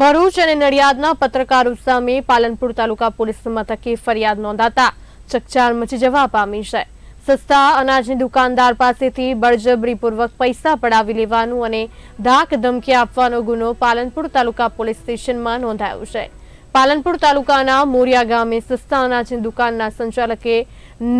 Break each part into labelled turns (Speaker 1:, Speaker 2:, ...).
Speaker 1: ભરૂચ અને નડિયાદના પત્રકારો સામે પાલનપુર તાલુકા પોલીસ મથકે ફરિયાદ નોંધાતા ચકચાર મચી જવા પામી છે. સસ્તા અનાજની દુકાનદાર પાસેથી બળજબરીપૂર્વક પૈસા પડાવી લેવાનું અને ધાક ધમકી આપવાનો ગુનો પાલનપુર તાલુકા પોલીસ સ્ટેશનમાં નોંધાયો છે. પાલનપુર તાલુકાના મોરિયા ગામે સસ્તા અનાજની દુકાનના સંચાલકે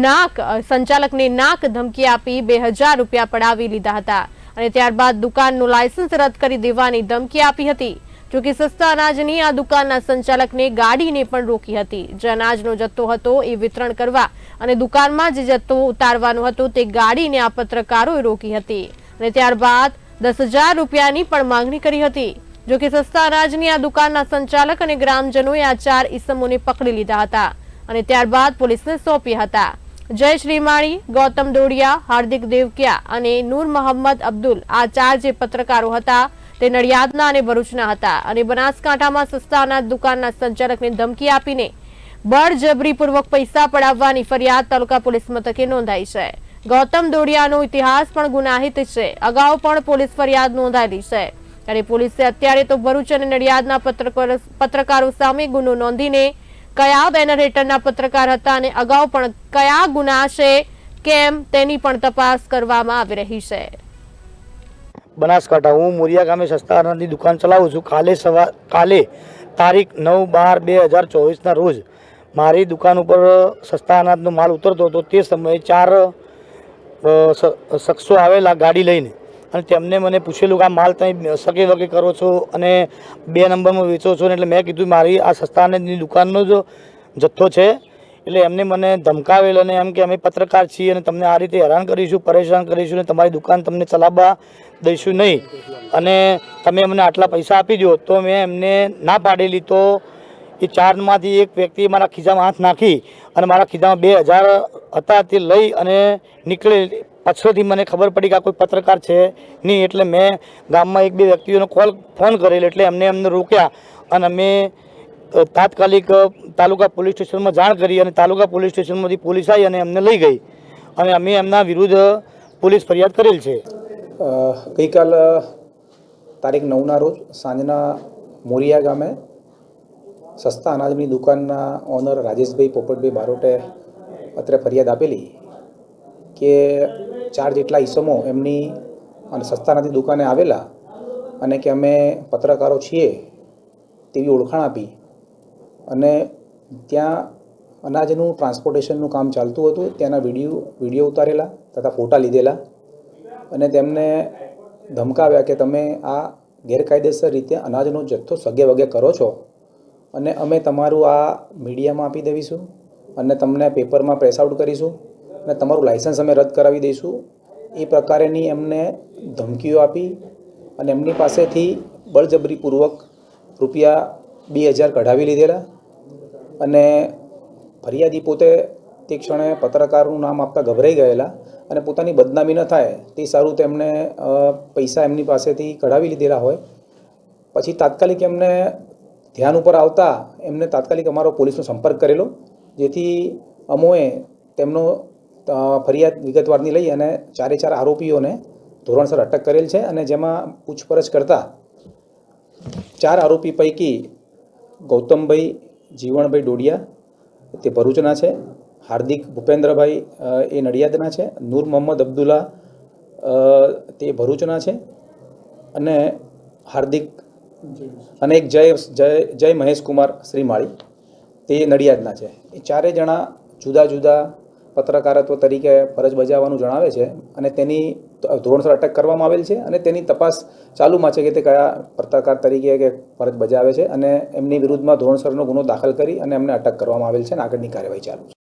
Speaker 1: નાક, સંચાલકને નાક ધમકી આપી બે હજાર રૂપિયા પડાવી લીધા હતા અને ત્યારબાદ દુકાનનું લાયસન્સ રદ કરી દેવાની ધમકી આપી હતી. જોકે સસ્તા અનાજની આ દુકાનના સંચાલકને ગાડીને પણ રોકી હતી. જે અનાજનો જથ્થો હતો એ વિતરણ કરવા અને દુકાનમાં જે જથ્થો ઉતારવાનો હતો તે ગાડીને આ પત્રકારોએ રોકી હતી અને ત્યારબાદ દસ હજાર રૂપિયાની પણ માંગણી કરી હતી. જોકે સસ્તા અનાજની આ દુકાનના સંચાલક અને ગ્રામજનોએ આ ચાર ઈસમોને પકડી લીધા હતા અને ત્યારબાદ પોલીસને સોંપ્યા હતા. જય શ્રીમાળી, ગૌતમ દોડિયા, હાર્દિક દેવકિયા અને નૂર મોહમ્મદ અબ્દુલ આ ચાર જે પત્રકારો હતા તે નડિયાદના અને ભરૂચના હતા અને બનાસકાંઠામાં સસ્તા અનાજ દુકાનના સંચાલકને ધમકી આપીને બળજબરીપૂર્વક પૈસા પડાવવાની ફરિયાદ તાલુકા પોલીસ મથકે નોંધાઈ છે. ગૌતમ દોડિયાનો ઇતિહાસ પણ ગુનાહિત છે. અગાઉ પણ પોલીસ ફરિયાદ નોંધાયેલી છે. અને પોલીસે અત્યારે તો ભરૂચ અને નડિયાદના પત્રકારો પત્રકારો સામે ગુનો નોંધીને કયા બેનર હેઠળના પત્રકાર હતા અને અગાઉ પણ કયા ગુના છે, કેમ તેની પણ તપાસ કરવામાં આવી રહી છે.
Speaker 2: બનાસકાંઠા. હું મોરિયા ગામે સસ્તા દુકાન ચલાવું છું. કાલે સવાર કાલે તારીખ નવ બાર બે હજાર ચોવીસના રોજ મારી દુકાન ઉપર સસ્તા અનાજનો માલ ઉતરતો હતો. તે સમયે ચાર શખ્સો આવેલા ગાડી લઈને અને તેમને મને પૂછેલું કે આ માલ તમે સગે વગે કરો છો અને બે નંબરમાં વેચો છો એટલે મેં કીધું મારી આ સસ્તા અનાજની દુકાનનો જ જથ્થો છે. એટલે એમને મને ધમકાવેલ અને એમ કે અમે પત્રકાર છીએ અને તમને આ રીતે હેરાન કરીશું, પરેશાન કરીશું અને તમારી દુકાન તમને ચલાવવા દઈશું નહીં. અને તમે અમને આટલા પૈસા આપી દો તો મેં એમને ના પાડેલી. તો એ ચારમાંથી એક વ્યક્તિએ મારા ખિસ્સામાં હાથ નાખી અને મારા ખિસ્સામાં બે હજાર હતા તે લઈ અને નીકળે પાછળથી મને ખબર પડી કે આ કોઈ પત્રકાર છે નહીં. એટલે મેં ગામમાં એક બે વ્યક્તિઓને કોલ, ફોન કરેલો એટલે એમને એમને રોક્યા અને અમે તાત્કાલિક તાલુકા પોલીસ સ્ટેશનમાં જાણ કરી અને તાલુકા પોલીસ સ્ટેશનમાંથી પોલીસ આવી અને એમને લઈ ગઈ. અને અમે એમના વિરુદ્ધ પોલીસ ફરિયાદ કરેલ છે.
Speaker 3: ગઈકાલ તારીખ નવના રોજ સાંજના મોરિયા ગામે સસ્તા અનાજની દુકાનના ઓનર રાજેશભાઈ પોપટભાઈ બારોટે અત્રે ફરિયાદ આપેલી કે ચાર જેટલા ઈસમો એમની અને સસ્તા અનાજની દુકાને આવેલા અને કે અમે પત્રકારો છીએ તેવી ઓળખાણ આપી અને ત્યાં અનાજનું ટ્રાન્સપોર્ટેશનનું કામ ચાલતું હતું. ત્યાંના વીડિયો વીડિયો ઉતારેલા તથા ફોટા લીધેલા અને તેમને ધમકાવ્યા કે તમે આ ગેરકાયદેસર રીતે અનાજનો જથ્થો સગે વગે કરો છો અને અમે તમારું આ મીડિયામાં આપી દેવીશું અને તમને પેપરમાં પ્રેસ આઉટ કરીશું અને તમારું લાઇસન્સ અમે રદ કરાવી દઈશું. એ પ્રકારેની એમને ધમકીઓ આપી અને એમની પાસેથી બળજબરીપૂર્વક રૂપિયા બે હજાર કઢાવી લીધેલા. અને ફરિયાદી પોતે તે ક્ષણે પત્રકારનું નામ આપતા ગભરાઈ ગયેલા અને પોતાની બદનામી ન થાય તે સારું તેમણે પૈસા એમની પાસેથી કઢાવી લીધેલા હોય. પછી તાત્કાલિક એમને ધ્યાન ઉપર આવતા એમને તાત્કાલિક અમારો પોલીસનો સંપર્ક કરેલો, જેથી અમોએ તેમનો ફરિયાદ વિગતવારની લઈ અને ચારે ચાર આરોપીઓને ધોરણસર અટક કરેલ છે અને જેમાં પૂછપરછ કરતા ચાર આરોપી પૈકી ગૌતમભાઈ જીવણભાઈ ડોડિયા, તે ભરૂચના છે. હાર્દિક ભૂપેન્દ્રભાઈ એ નડિયાદના છે. નૂર મોહમ્મદ અબ્દુલ્લા તે ભરૂચના છે. અને હાર્દિક અને એક જય જય જય મહેશ કુમાર શ્રીમાળી, તે નડિયાદના છે. એ ચારે જણા જુદા જુદા પત્રકારત્વ તરીકે ફરજ બજાવવાનું જણાવે છે અને તેની ધોરણસર અટક કરવામાં આવેલ છે અને તેની તપાસ ચાલુમાં છે કે તે કયા પત્રકાર તરીકે કે ફરજ બજાવે છે અને એમની વિરુદ્ધમાં ધોરણસરનો ગુનો દાખલ કરી અને એમને અટક કરવામાં આવેલ છે અને આગળની કાર્યવાહી ચાલુ છે.